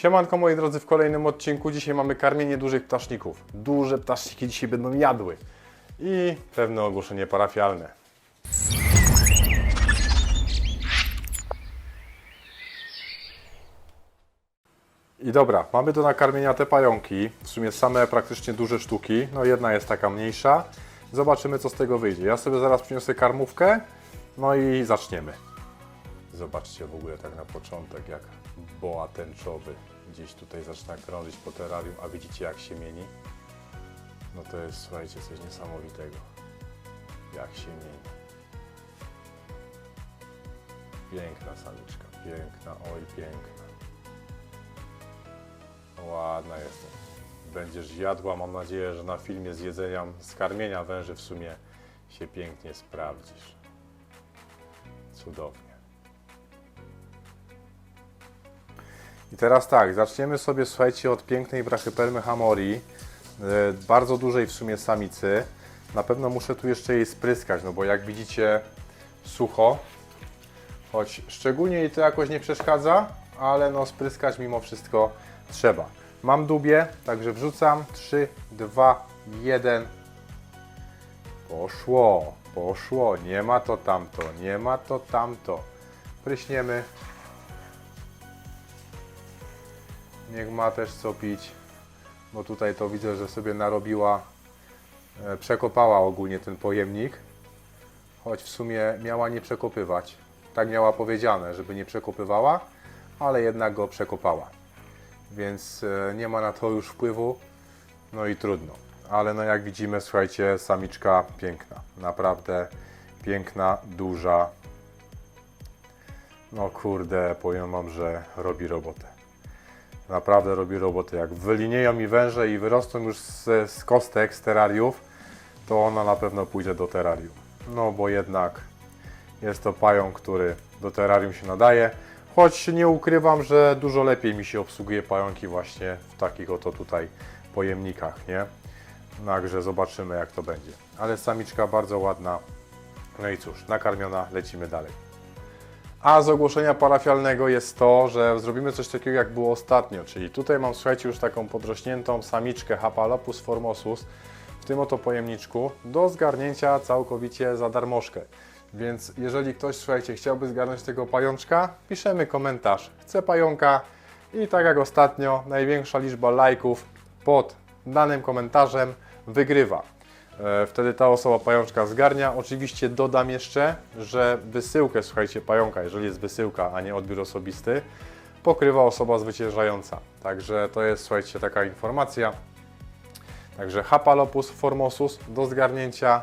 Siemanko moi drodzy, w kolejnym odcinku dzisiaj mamy karmienie dużych ptaszników. Duże ptaszniki dzisiaj będą jadły. I pewne ogłoszenie parafialne. I dobra, mamy do nakarmienia te pająki, w sumie same praktycznie duże sztuki, no jedna jest taka mniejsza. Zobaczymy co z tego wyjdzie. Ja sobie zaraz przyniosę karmówkę, no i zaczniemy. Zobaczcie w ogóle tak na początek, jak boa tęczowy gdzieś tutaj zaczyna krążyć po terrarium, a widzicie jak się mieni? No to jest, słuchajcie, coś niesamowitego. Jak się mieni. Piękna samiczka, piękna, oj piękna. Ładna jest. Będziesz jadła, mam nadzieję, że na filmie z jedzenia, z karmienia węży w sumie się pięknie sprawdzisz. Cudownie. I teraz tak, zaczniemy sobie, słuchajcie, od pięknej brachypermy Hamori, e, bardzo dużej w sumie samicy. Na pewno muszę tu jeszcze jej spryskać, no bo jak widzicie sucho, choć szczególnie jej to jakoś nie przeszkadza, ale no spryskać mimo wszystko trzeba. Mam dubie, także wrzucam 3, 2, 1. Poszło, poszło, nie ma to tamto, nie ma to tamto. Pryśniemy. Niech ma też co pić, bo tutaj to widzę, że sobie narobiła, e, przekopała ogólnie ten pojemnik, choć w sumie miała nie przekopywać. Tak miała powiedziane, żeby nie przekopywała, ale jednak go przekopała. Więc e, nie ma na to już wpływu, no i trudno. Ale no jak widzimy, słuchajcie, samiczka piękna, naprawdę piękna, duża. No kurde, powiem Wam, że robi robotę naprawdę robi robotę. Jak wylinieją mi węże i wyrosną już z, z kostek, z terariów, to ona na pewno pójdzie do terarium. No bo jednak jest to pająk, który do terarium się nadaje. Choć nie ukrywam, że dużo lepiej mi się obsługuje pająki właśnie w takich oto tutaj pojemnikach, nie? Także zobaczymy jak to będzie. Ale samiczka bardzo ładna. No i cóż, nakarmiona, lecimy dalej. A z ogłoszenia parafialnego jest to, że zrobimy coś takiego jak było ostatnio, czyli tutaj mam słuchajcie już taką podrośniętą samiczkę Hapalopus formosus w tym oto pojemniczku do zgarnięcia całkowicie za darmożkę. Więc jeżeli ktoś słuchajcie chciałby zgarnąć tego pajączka, piszemy komentarz chcę pająka i tak jak ostatnio największa liczba lajków pod danym komentarzem wygrywa. E, Wtedy ta osoba pajączka zgarnia. Oczywiście dodam jeszcze, że wysyłkę, słuchajcie, pająka, jeżeli jest wysyłka, a nie odbiór osobisty, pokrywa osoba zwyciężająca. Także to jest, słuchajcie, taka informacja. Także Hapalopus formosus do zgarnięcia.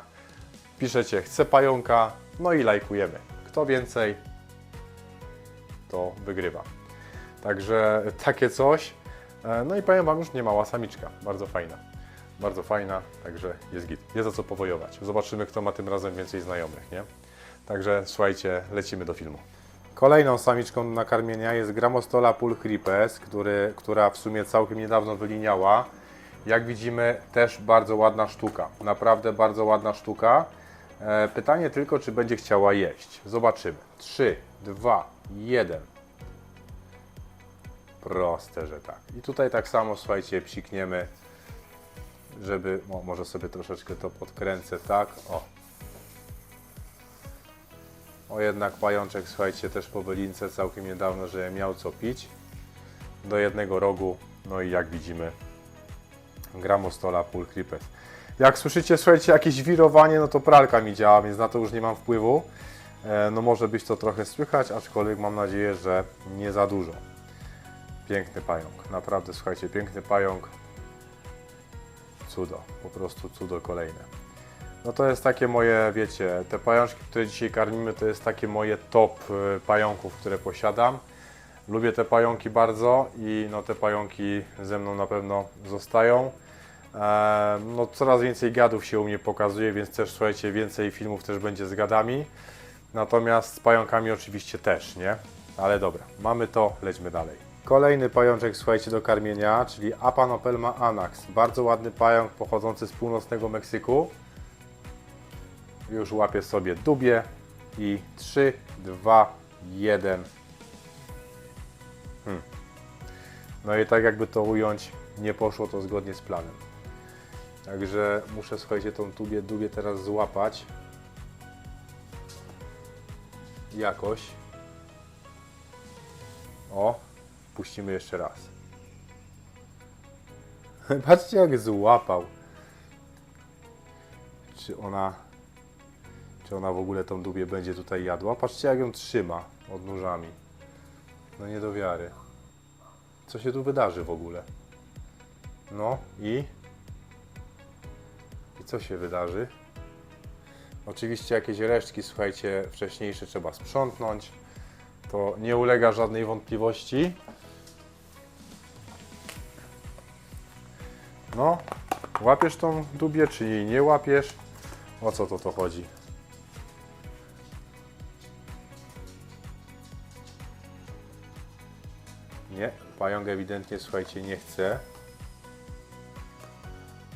Piszecie chcę pająka, no i lajkujemy. Kto więcej, to wygrywa. Także takie coś. E, No i powiem Wam, już nie mała samiczka, bardzo fajna. Bardzo fajna, także jest git. Jest za co powojować. Zobaczymy, kto ma tym razem więcej znajomych, nie? Także słuchajcie, lecimy do filmu. Kolejną samiczką do nakarmienia jest Gramostola pulchripes, która w sumie całkiem niedawno wyliniała. Jak widzimy, też bardzo ładna sztuka. Naprawdę bardzo ładna sztuka. E, pytanie tylko, czy będzie chciała jeść. Zobaczymy. 3, 2, 1. Proste, że tak. I tutaj tak samo, słuchajcie, psikniemy żeby, o, może sobie troszeczkę to podkręcę, tak, o. O jednak pajączek, słuchajcie, też po wylince całkiem niedawno, że miał co pić. Do jednego rogu, no i jak widzimy, gramostola pulchripes. Jak słyszycie, słuchajcie, jakieś wirowanie, no to pralka mi działa, więc na to już nie mam wpływu. E, no może być to trochę słychać, aczkolwiek mam nadzieję, że nie za dużo. Piękny pająk, naprawdę, słuchajcie, piękny pająk cudo, po prostu cudo kolejne. No to jest takie moje, wiecie, te pajączki, które dzisiaj karmimy, to jest takie moje top y, pająków, które posiadam. Lubię te pająki bardzo i no te pająki ze mną na pewno zostają. E, no coraz więcej gadów się u mnie pokazuje, więc też słuchajcie, więcej filmów też będzie z gadami. Natomiast z pająkami oczywiście też, nie? Ale dobra, mamy to, lećmy dalej. Kolejny pajączek, słuchajcie, do karmienia, czyli Apanopelma anax. Bardzo ładny pająk pochodzący z północnego Meksyku. Już łapię sobie dubie i 3, 2, 1. Hmm. No i tak jakby to ująć, nie poszło to zgodnie z planem. Także muszę, słuchajcie, tą tubię, dubię teraz złapać. Jakoś. O, puścimy jeszcze raz. Patrzcie jak złapał. Czy ona... Czy ona w ogóle tą dubię będzie tutaj jadła? Patrzcie jak ją trzyma odnóżami. No nie do wiary. Co się tu wydarzy w ogóle? No i... I co się wydarzy? Oczywiście jakieś resztki, słuchajcie, wcześniejsze trzeba sprzątnąć. To nie ulega żadnej wątpliwości. No, łapiesz tą dubię, czy jej nie łapiesz? O co to to chodzi? Nie, pająk ewidentnie, słuchajcie, nie chce.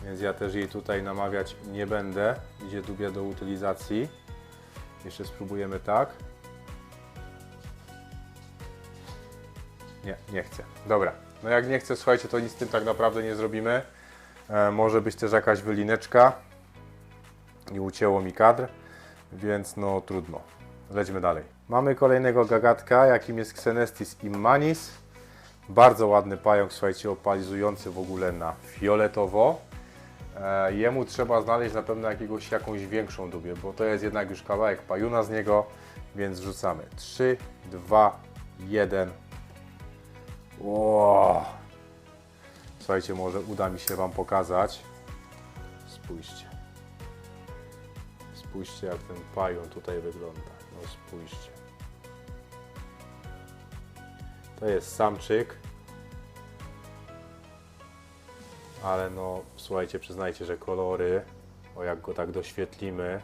Więc ja też jej tutaj namawiać nie będę. Idzie dubia do utylizacji. Jeszcze spróbujemy tak. Nie, nie chcę. Dobra. No jak nie chcę, słuchajcie, to nic z tym tak naprawdę nie zrobimy. E, może być też jakaś wylineczka. I ucięło mi kadr, więc no trudno. Lećmy dalej. Mamy kolejnego gagatka, jakim jest Xenestis immanis. Bardzo ładny pająk, słuchajcie, opalizujący w ogóle na fioletowo. E, jemu trzeba znaleźć na pewno jakiegoś, jakąś większą dubię, bo to jest jednak już kawałek pajuna z niego, więc wrzucamy. 3, 2, 1. Ło! Słuchajcie, może uda mi się Wam pokazać. Spójrzcie. Spójrzcie, jak ten pajun tutaj wygląda. No spójrzcie. To jest samczyk. Ale no, słuchajcie, przyznajcie, że kolory, o jak go tak doświetlimy,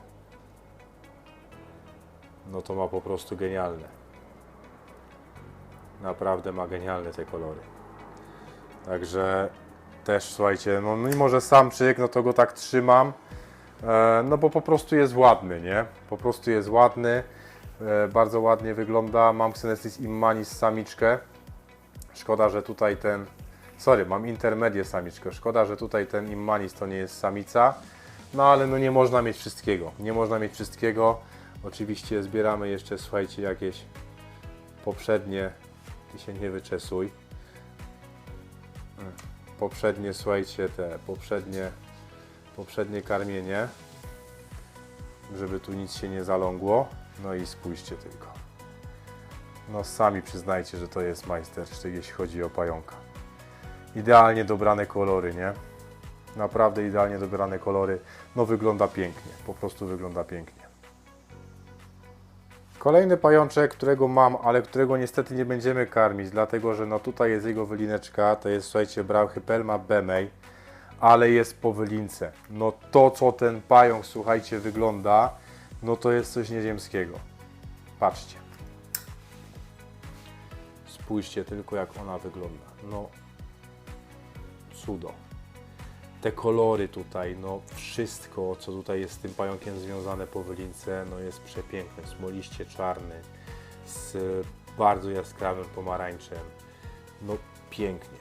no to ma po prostu genialne. Naprawdę ma genialne te kolory. Także też, słuchajcie, no mimo, że samczyk, no to go tak trzymam, e, no bo po prostu jest ładny, nie? Po prostu jest ładny, e, bardzo ładnie wygląda. Mam Xenesis immanis samiczkę. Szkoda, że tutaj ten Sorry, mam intermedię samiczkę. Szkoda, że tutaj ten immanis to nie jest samica. No ale no nie można mieć wszystkiego. Nie można mieć wszystkiego. Oczywiście zbieramy jeszcze, słuchajcie, jakieś poprzednie. Ty się nie wyczesuj. Poprzednie, słuchajcie, te poprzednie, poprzednie karmienie. Żeby tu nic się nie zalągło. No i spójrzcie tylko. No sami przyznajcie, że to jest majstersztyk, jeśli chodzi o pająka idealnie dobrane kolory, nie? Naprawdę idealnie dobrane kolory. No wygląda pięknie, po prostu wygląda pięknie. Kolejny pajączek, którego mam, ale którego niestety nie będziemy karmić, dlatego że no tutaj jest jego wylineczka, to jest słuchajcie Brauchypelma bemej, ale jest po wylince. No to co ten pająk, słuchajcie, wygląda, no to jest coś nieziemskiego. Patrzcie. Spójrzcie tylko jak ona wygląda. No cudo. Te kolory tutaj, no wszystko, co tutaj jest z tym pająkiem związane po wylince, no jest przepiękne. Smoliście czarny z bardzo jaskrawym pomarańczem. No pięknie,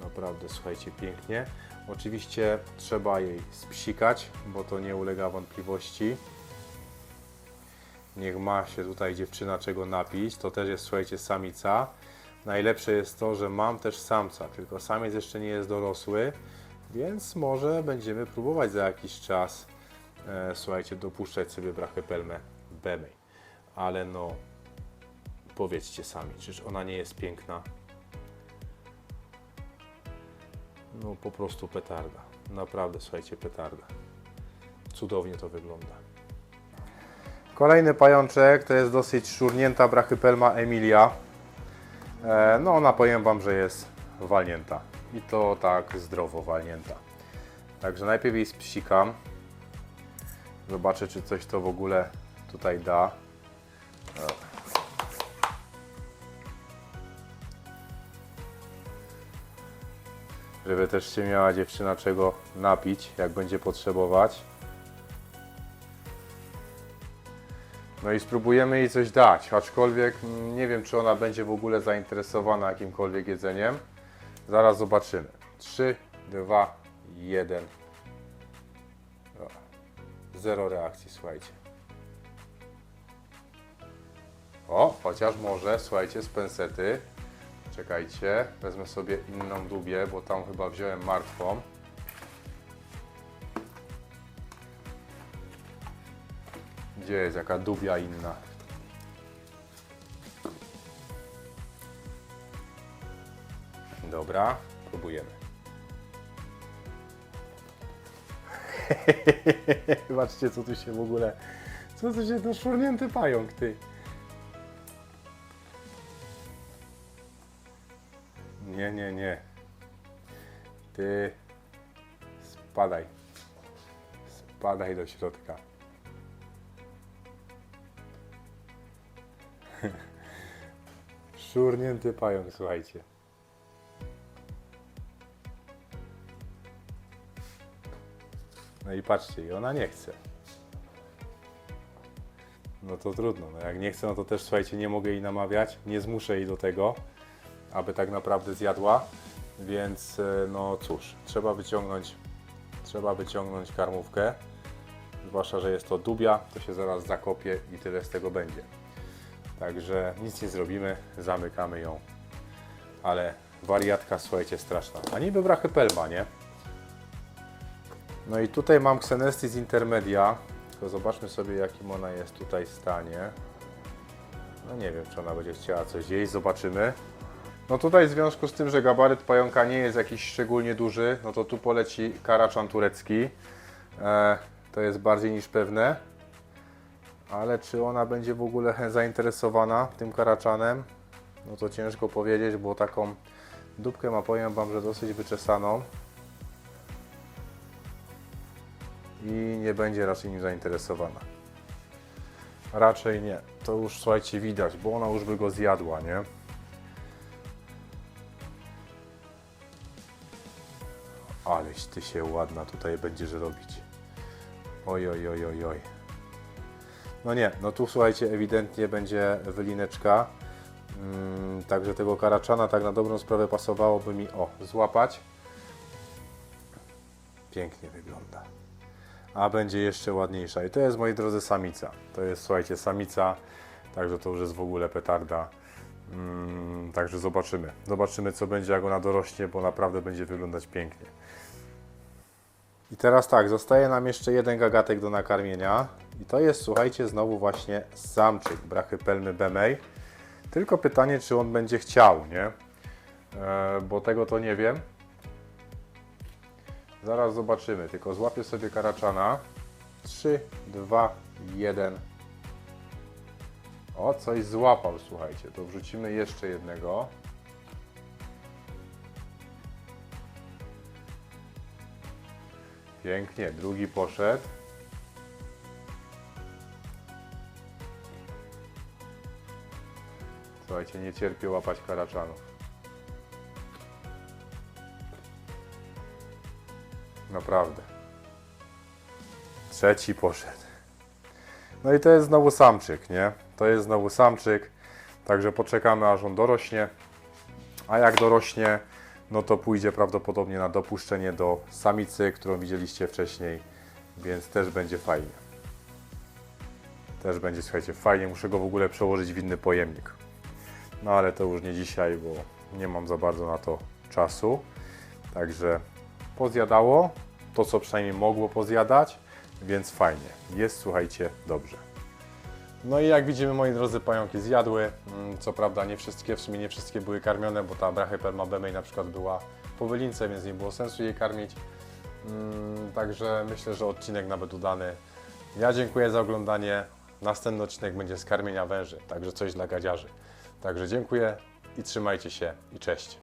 naprawdę, słuchajcie, pięknie. Oczywiście trzeba jej spsikać, bo to nie ulega wątpliwości. Niech ma się tutaj dziewczyna czego napić. To też jest, słuchajcie, samica. Najlepsze jest to, że mam też samca, tylko samiec jeszcze nie jest dorosły, więc może będziemy próbować za jakiś czas, e, słuchajcie, dopuszczać sobie brachypelmę bemej. Ale no, powiedzcie sami, czyż ona nie jest piękna? No po prostu petarda. Naprawdę, słuchajcie, petarda. Cudownie to wygląda. Kolejny pajączek to jest dosyć szurnięta brachypelma Emilia. E, No ona powiem Wam, że jest walnięta. I to tak zdrowo walnięta. Także najpierw jej spsikam. Zobaczę, czy coś to w ogóle tutaj da. Żeby też się miała dziewczyna czego napić, jak będzie potrzebować. No i spróbujemy jej coś dać, aczkolwiek nie wiem, czy ona będzie w ogóle zainteresowana jakimkolwiek jedzeniem. Zaraz zobaczymy. 3, 2, 1. Zero reakcji, słuchajcie. O, chociaż może, słuchajcie, z pensety. Czekajcie, wezmę sobie inną dubię, bo tam chyba wziąłem martwą. Gdzie jest jaka dubia inna? Dobra, próbujemy. Zobaczcie, co tu się w ogóle... Co tu się... To szurnięty pająk, ty. Nie, nie, nie. Ty... Spadaj. Spadaj do środka. Szurnięty pająk, słuchajcie. No i patrzcie, i ona nie chce. No to trudno. No jak nie chce, no to też słuchajcie, nie mogę jej namawiać, nie zmuszę jej do tego, aby tak naprawdę zjadła. Więc e, no cóż, trzeba wyciągnąć, trzeba wyciągnąć karmówkę. Zwłaszcza, że jest to dubia, to się zaraz zakopie i tyle z tego będzie. Także nic nie zrobimy, zamykamy ją. Ale wariatka, słuchajcie, straszna. A niby brachypelma, nie? No i tutaj mam Xenestis intermedia, tylko zobaczmy sobie jakim ona jest tutaj stanie. No nie wiem, czy ona będzie chciała coś jeść, zobaczymy. No tutaj w związku z tym, że gabaryt pająka nie jest jakiś szczególnie duży, no to tu poleci karaczan turecki. E, to jest bardziej niż pewne. Ale czy ona będzie w ogóle zainteresowana tym karaczanem? No to ciężko powiedzieć, bo taką dupkę ma, powiem Wam, że dosyć wyczesaną. I nie będzie raczej nim zainteresowana. Raczej nie. To już słuchajcie widać, bo ona już by go zjadła, nie? Aleś ty się ładna tutaj będziesz robić. Oj, oj, oj, oj, oj. No nie, no tu słuchajcie, ewidentnie będzie wylineczka. Mm, także tego karaczana tak na dobrą sprawę pasowałoby mi, o, złapać. Pięknie wygląda a będzie jeszcze ładniejsza. I to jest, moi drodzy, samica. To jest, słuchajcie, samica, także to już jest w ogóle petarda. Mm, także zobaczymy. Zobaczymy, co będzie, jak ona dorośnie, bo naprawdę będzie wyglądać pięknie. I teraz tak, zostaje nam jeszcze jeden gagatek do nakarmienia. I to jest, słuchajcie, znowu właśnie samczyk brachypelmy bemej. Tylko pytanie, czy on będzie chciał, nie? E, bo tego to nie wiem. Zaraz zobaczymy, tylko złapię sobie karaczana. 3, 2, 1. O, coś złapał, słuchajcie. To wrzucimy jeszcze jednego. Pięknie, drugi poszedł. Słuchajcie, nie cierpię łapać karaczanów. Naprawdę. Trzeci poszedł. No i to jest znowu samczyk, nie? To jest znowu samczyk. Także poczekamy aż on dorośnie. A jak dorośnie, no to pójdzie prawdopodobnie na dopuszczenie do samicy, którą widzieliście wcześniej, więc też będzie fajnie. Też będzie, słuchajcie, fajnie. Muszę go w ogóle przełożyć w inny pojemnik. No ale to już nie dzisiaj, bo nie mam za bardzo na to czasu. Także pozjadało to, co przynajmniej mogło pozjadać, więc fajnie. Jest, słuchajcie, dobrze. No i jak widzimy, moi drodzy, pająki zjadły. Mm, Co prawda nie wszystkie, w sumie nie wszystkie były karmione, bo ta Brachyperma bemej na przykład była po wylince, więc nie było sensu jej karmić. Mm, Także myślę, że odcinek nawet udany. Ja dziękuję za oglądanie. Następny odcinek będzie z karmienia węży, także coś dla gadziarzy. Także dziękuję i trzymajcie się i cześć.